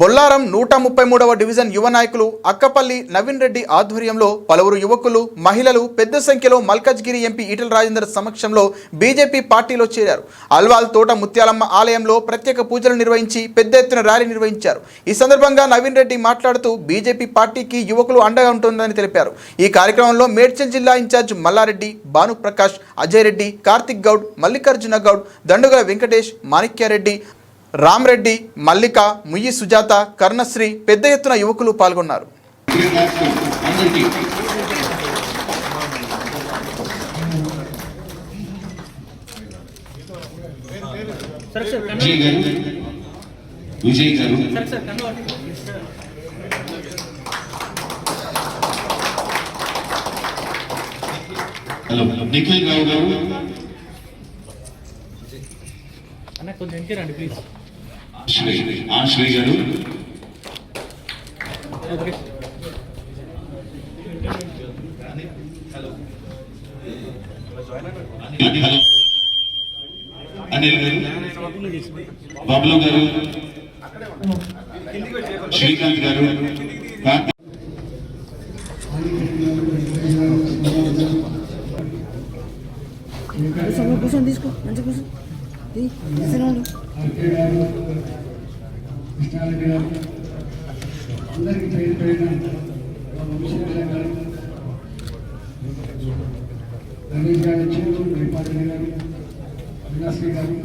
బొల్లారం నూట ముప్పై మూడవ డివిజన్ యువ నాయకులు అక్కపల్లి నవీన్ రెడ్డి ఆధ్వర్యంలో పలువురు యువకులు మహిళలు పెద్ద సంఖ్యలో మల్కజ్గిరి ఎంపీ ఈటల రాజేందర్ సమక్షంలో బీజేపీ పార్టీలో చేరారు. అల్వాల్ తోట ముత్యాలమ్మ ఆలయంలో ప్రత్యేక పూజలు నిర్వహించి పెద్ద ఎత్తున ర్యాలీ నిర్వహించారు. ఈ సందర్భంగా నవీన్ రెడ్డి మాట్లాడుతూ బీజేపీ పార్టీకి యువకులు అండగా ఉంటుందని తెలిపారు. ఈ కార్యక్రమంలో మేడ్చల్ జిల్లా ఇన్ఛార్జ్ మల్లారెడ్డి భాను ప్రకాష్ అజయ్ రెడ్డి కార్తిక్ గౌడ్ మల్లికార్జున గౌడ్ దండుగల వెంకటేష్ మాణిక్యారెడ్డి రామ్రెడ్డి మల్లిక ముయ్యి సుజాత కర్ణశ్రీ పెద్ద ఎత్తున యువకులు పాల్గొన్నారు. విజయ్ గారు హలో నిఖిల్ రావు గారు. అన్న కొంచెం వెనక్కి రండి ప్లీజ్ శ్రీ ఆశ్రయ్ గారు. అనిల్ గారు. బాబులు గారు. శ్రీకాంత్ గారు. కార్తీక్ తీసుకో. మంచి కూర్చో. తీ, తీసుకురాను. కృష్ణారెడ్డి గారు అందరికీ పేరు పేరున మా వంశీయుల గారు రమేష్ గారు చిరు శ్రీపాటి గారు అవినాశ్రీ గారు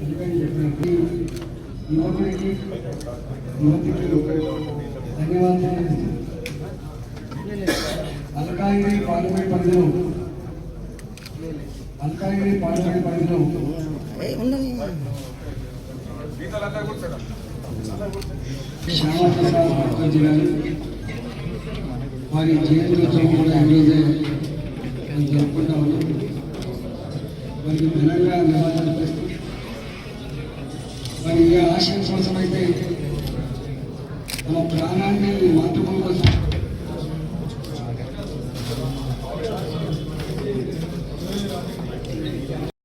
ఎందుకని చెప్పినప్పుడు యువకుడికి యువతికి ధన్యవాదాలు అలకాగిరి పార్లమెంట్ పరిధిలో అలకాగిరి పార్లమెంట్ పరిధిలో. శ్యామప్రసాద్ ముఖర్జీ గారు వారి జయంతి కూడా ఈరోజే మనం జరుపుకుంటా ఉన్నాం. వారికి ఘనంగా నివాళులు అర్పిస్తూ వారి ఏ ఆశయం కోసమైతే తమ ప్రాణాన్ని మాతృ